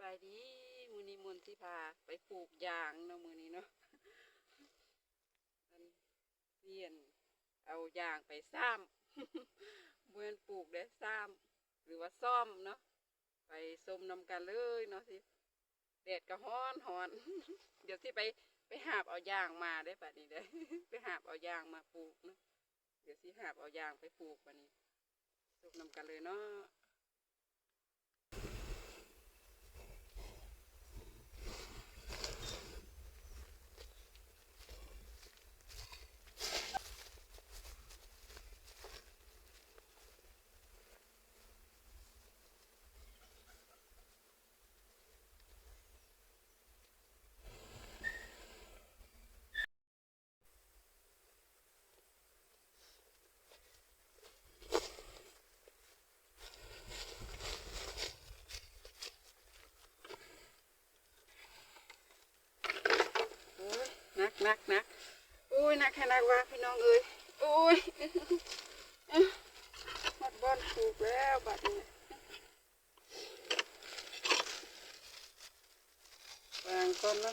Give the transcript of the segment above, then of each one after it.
บายดีมือนี้มนต์สิพาไปปลูกยางเนาะมือนี้เนาะมันเปลี่ยนเอายางไปซ้ำเมื่อนปลูกได้ซ้ำหรือว่าซ่อมเนาะไปส้มนำกันเลยเนาะสิแดดก็ฮ้อนฮ้อน เดี๋ยวที่ไปไปหาบเอายางมาได้ปะนี้ได้ไปหาบเอายางมาปลูกเนาะเดี๋ยวสิหาบเอายางไปปลูกปะนี้ส้มนำกันเลยเนาะ โอ้ย นักนักนักโอ้ยนักแค่นักว่าพี่น้องเอ้ยโอ้ยเอ๊ะหมดบอลปลูกแล้วบัดนี้วางก่อนนะ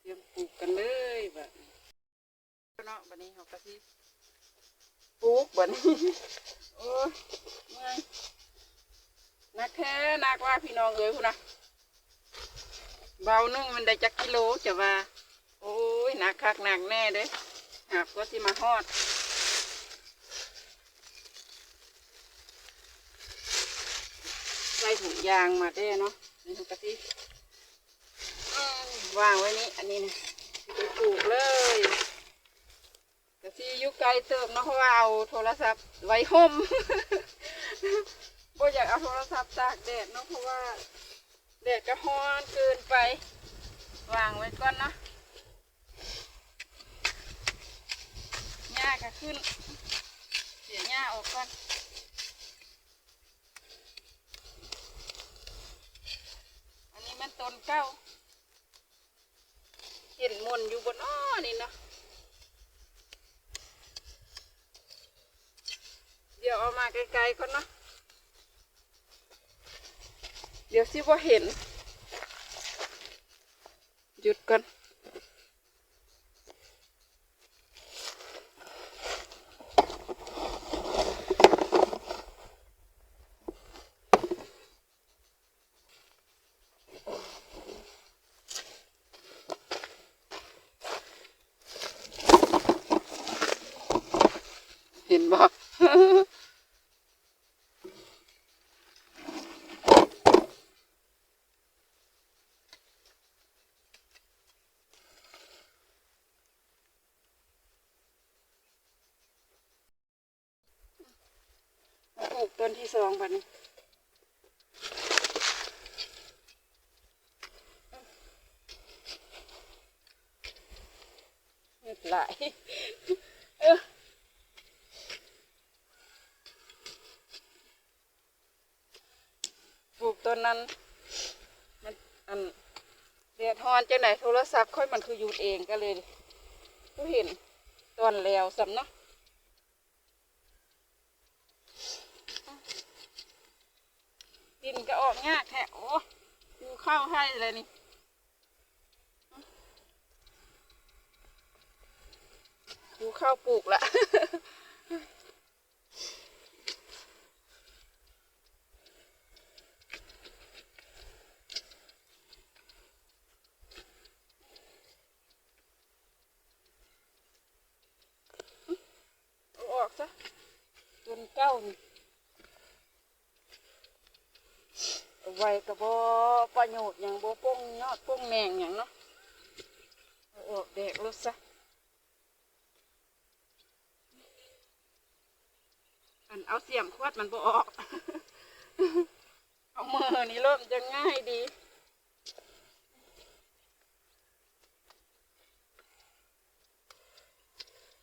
เตรียมปลูกกันเลยบัดนี้เนาะบัดนี้เขาก็สิปลูกบัดนี้โอ้ยเมื่อยนักแท้นักว่าพี่น้องเอ้ยคุณนะ เบานึ่งมันได้จักกิโลจะว่า โอ้ยหนักคักหนักแน่เด้หากก็สิมาฮอดใส่ถุงยางมาได้เนาะนี่ถุงกะทิอืมวางไว้นี่อันนี้นะไปปลูกเลยกะทิยุไกลเติมเนาะเพราะว่าเอาโทรศัพท์ไว้ห่มบ่อยากเอาโทรศัพท์ตากแดดเนาะเพราะว่า แดดก็ร้อนเกินไป วางไว้ก่อนเนาะหญ้าก็ขึ้นเสียหญ้าออกก่อนอันนี้มันต้นเก้าเห็นมนอยู่บนอ้อนี่เนาะเดี๋ยวเอามาไกลๆก่อนเนาะ เดี๋ยวสิว่าเห็น หยุดก่อนเห็นบ่ ปลูกต้นที่สองบัดนี้เม็ดหลายเออปลูก ต้นนั้น มันอันเดือดฮอนจังไหนโทรศัพท์ค่อยมันคือหยุดเองก็เลยก็เห็นตอนแล้วสำเนาะดินก็ออกยากแท้โอ้ดูข้าวให้เลยนี่ดูข้าวปลูกละ เอาออกซะต้นเก้านี่ เอาไว้ กระบอประโยชน์อย่างบ่ป้งยอดป้งแมงอย่างเนาะเอออกแดกรถซะอันเอาเสียมควดมันบ่ออก เอามือนี่เริ่มจะง่ายดี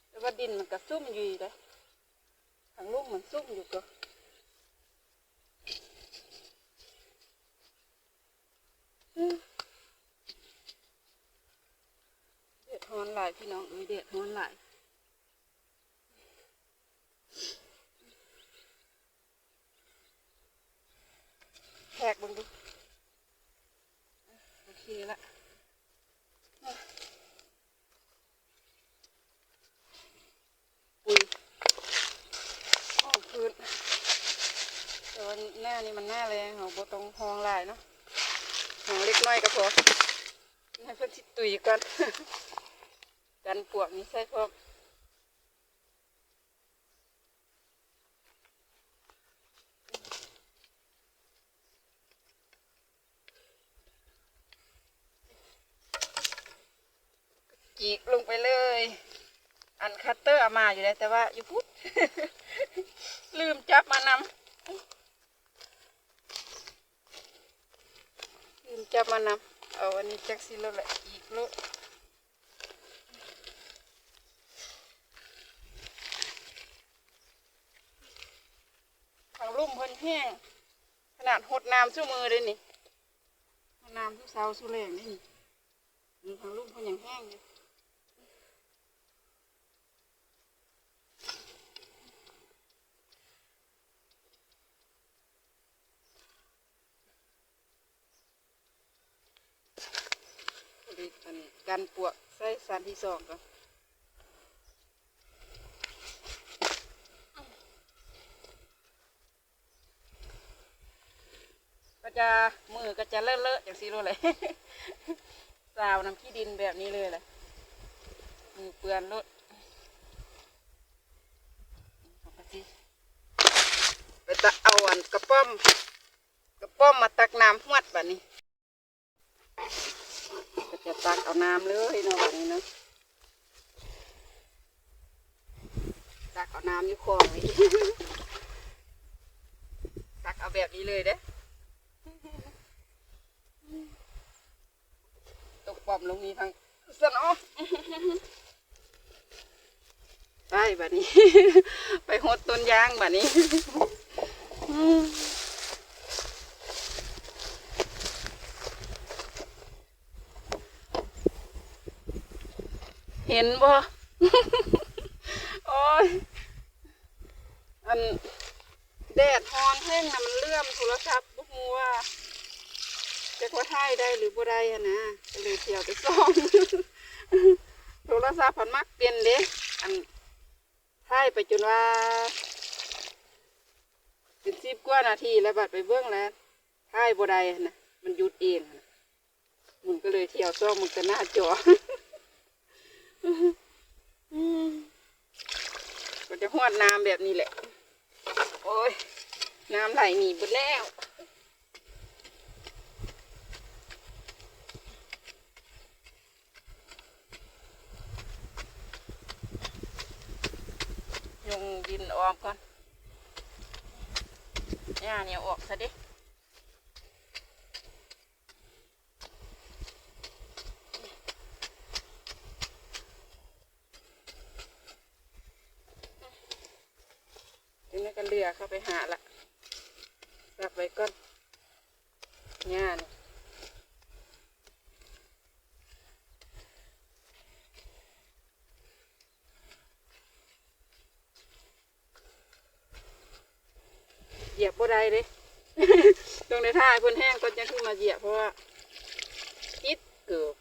แต่ว่าดินมันก็ซุ่มอยู่เลยทางลูกมันซุ่มอยู่ก็ เด็ดฮ้อนหลายพี่น้องเอ้ยเด็ดฮ้อนหลายแทกบังดูโอเคละปุ๋ยอ้อพื้นแต่ว่าหน้านี่มันหน้าแรงเอโบตรงพองลายเนาะ หองเล็กน้อยก็พอให้เพิ่นสิตุยก่อนกันปวกนี่ใส่พร้อมจีกลงไปเลย อันคัตเตอร์เอามาอยู่แล้วแต่ว่าอยู่พุทธลืมจับมานำลืม จะมานำเอาอันนี้จักสิแล้วแหละอีกโลดทางลุ่มเพิ่นแห้งขนาดหดน้ำสู้มือเลยนี่น้ำสู้เสาสู้แรงนี่นี่ทางลุ่มเพิ่นยังแห้งอยู่ อันนี้กันปวกใส่สันที่สองก่อนก็จะมือก็จะเลอะเลอะๆอย่างซีโร่เลยสาวน้ำขี้ดินแบบนี้เลยแหละมือเปื้อนรถไปตะเอาอันกระป้อมกระป้อมมาตักน้ำหวดแบบนี้ จะตักเอาน้ำเลยเนาะแบบนี้เนาะตักเอาน้ำอยู่คลองนี่ตักเอาแบบนี้เลยเด้ตกปอมลงนี้ทางสนอไปแบบนี้ ไปหดต้นยางแบบนี้ ห็นบ่โอ้ยอันแดดฮอนแห้งนะมันเลื่อมโทรศัพท์บ่ฮู้ว่าจะว่าถ่ายได้หรือบ่ได้อะนะก็เลยเที่ยวไปซ่อมโทรศัพท์พันมักเปลี่ยนเด้อันถ่ายไปจนว่าเป็นสิบกว่านาทีแล้วบัดไปเบื้องแล้วถ่ายบ่ได้อะนะมันหยุดเองอะนะมึงก็เลยเที่ยวซ่อมมึงก็หน้าจอ ก็จะหวดน้ำแบบนี้แหละ โอ้ย น้ำไหลหนีหมดแล้วยงดินออกก่อนย่าเนี่ยออกซะดิ เลือเข้าไปหาละรับไว้ก่อนงานเหยียบบ่ได้เลยตรงในท่าให้เพิ่นแห้งก่อนจะขึ้นมาเหยียบเพราะว่าคิดเกือบ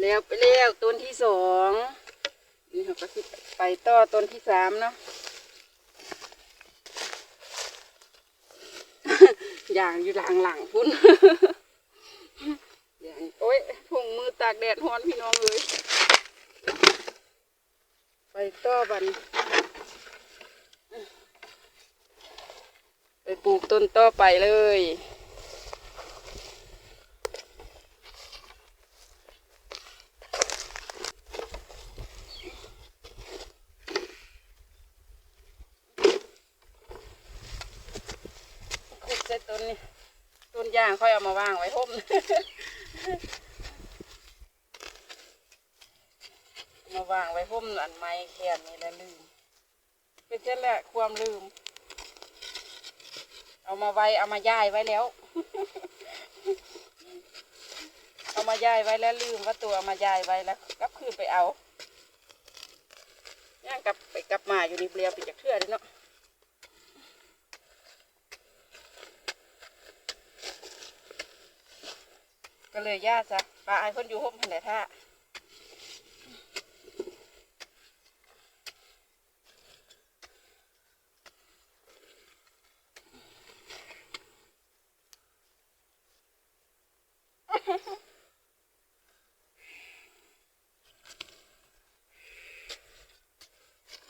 แล้วไปแล้วต้นที่ส องนี่เราก็สิไปต่อต้นที่สามเนาะอย่างอยู่หลังหลังๆพุ่นอย่างโอ้ยถุงมือตากแดดฮ้อนพี่น้องเลยไปต่อบันไปปลูกต้นต่อไปเลย ต้นนี่ต้นยางค่อยเอามาวางไว้ห่มมาวางไว้ห่มอันไม้แขนนี่แหละลืมเป็นเช่นแหละความลืม เอามาไว้เอามาย้ายไว้แล้ว เอามาย้ายไว้แล้วลืมว่าตัวเอามาย้ายไว้แล้วกลับคืนไปเอาย่างกลับไปกลับมาอยู่ในเปลียวไปจากเทื่อเลยเนาะ ก็เลยย่าซะปลาไอ้คนอยู่ห่มหันแหละท้า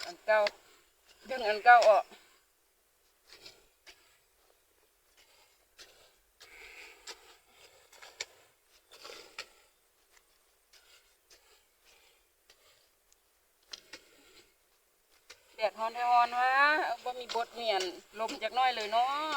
อันเก่าดึงอันเก่าออก อนแท้ฮอนวะบ่มีบทเมียนลมจักน้อยเลยเนาะ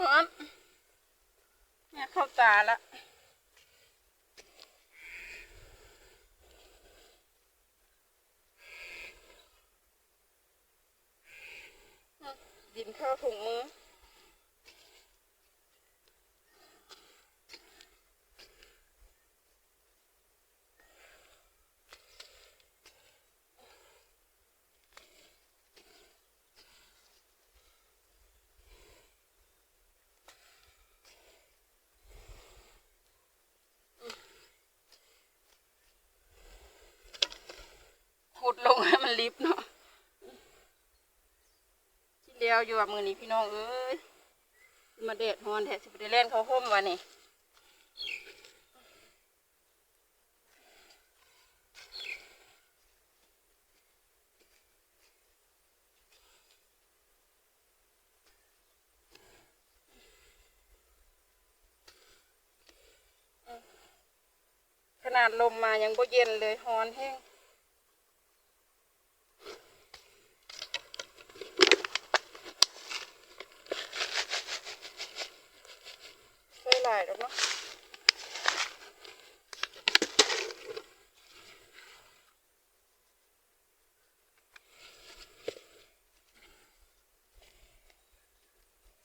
ร้อนแม่เข้าตาละ ขุดลงให้มันลิบเนาะที่เลี้ยวอยู่ว่ามือนี้พี่น้องเอ้ยมาเด็ดฮอนแท้สิบได้เล่นเขาห่มวะนี่ขนาดลมมายังบ่เย็นเลยฮอนแห้ง ใส่หลายแล้วเนาะ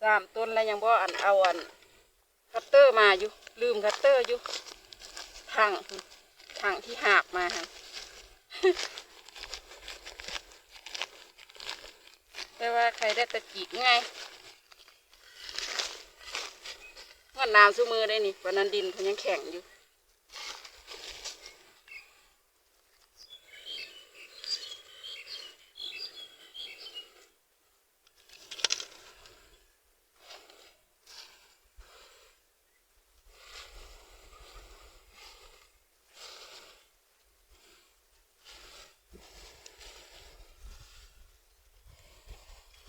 สามต้นแล้วยังบ่อันเอาอันคัตเตอร์มาอยู่ ลืมคัตเตอร์อยู่ทางทางที่หาบมาฮะแต่ว่าใครได้ตะจีกง่ายว่าน้ำสู้มือได้นี่วันนั้นดินเขายังแข็งอยู่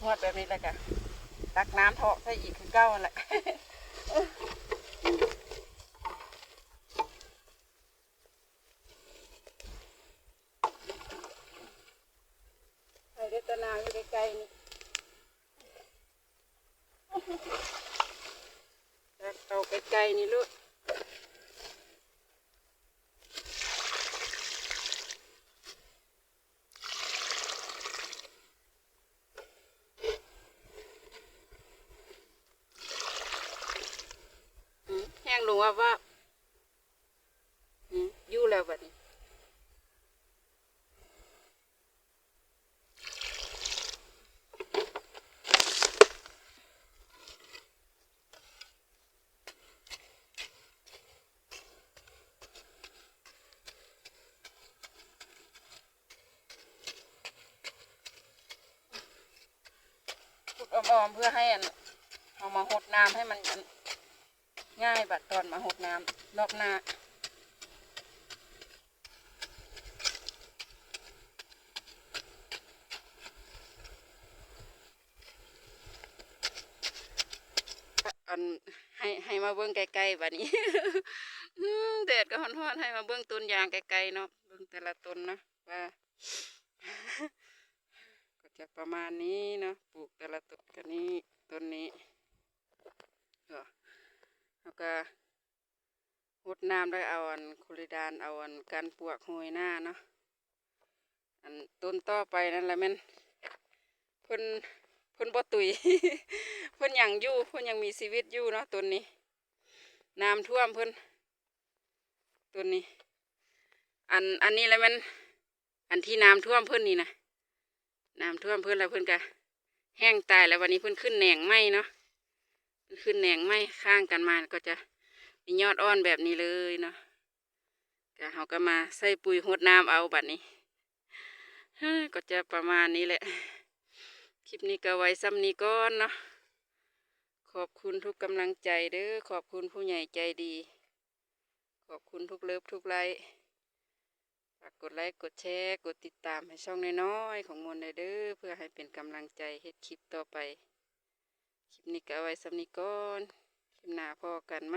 นวดแบบนี้แหละค่ะตักน้ำเถาะใส่ อีกคือเก้านั่นแหละ ใส่เดตนาอยู่ใกล้ๆนี่ตักเอาใกล้ๆนี่ลูกอืมแห้งลงว่าว่าอืมอยู่ แล้วบัดนี้ขุดออมๆเพื่อให้อันเอามาหดน้ำให้มันอันง่ายบัดตอนมาหดน้ำรอบหน้า อันให้ให้มาเบิ้งไกลๆบัดนี้แดดก็ฮ้อนๆให้มาเบิ้งต้นยางไกลๆเนาะเบิ้งแต่ละต้นนะว่าก็จะประมาณนี้เนาะปลูกแต่ละต้นกันนี้ต้นนี้ก็แล้วก็หดน้ำด้วยเอาอันโคลิดานเอาอันกันปวกโหยหน้าเนาะอันต้นต่อไปนั่นแหละแม่นเพิ่น เพิ่นบ่ตุยเพิ่นยังอยู่เพิ่นยังมีชีวิตอยู่เนาะต้นนี้น้ำท่วมเพิ่นต้นนี้ อันอันนี้แหละแม่นอันที่น้ำท่วมเพิ่นนี่นะน้ำท่วมเพื่นแล้วเพื่นก็แห้งตายแล้ววันนี้เพื่นขึ้นแหน่งไหมเนาะขึ้นแหน่งไหมข้างกันมาก็จะมียอดอ่อนแบบนี้เลยเนาะก็เฮาก็มาใส่ปุ๋ยหดน้ำเอาบัดนี้ก็จะประมาณนี้แหละ คลิปนี้ก็ไว้ซ้ำนี้ก่อนเนาะขอบคุณทุกกำลังใจเด้อขอบคุณผู้ใหญ่ใจดี ขอบคุณทุกเลิฟทุกไลค์ฝากกดไลค์กดแชร์ กดติดตามให้ช่องน้อยๆของมนเด้อเพื่อให้เป็นกำลังใจเฮ็ดคลิปต่อไป คลิปนี้ก็ไว้ซ้ำนี้ก่อนคลิปหน้าพอกันไหม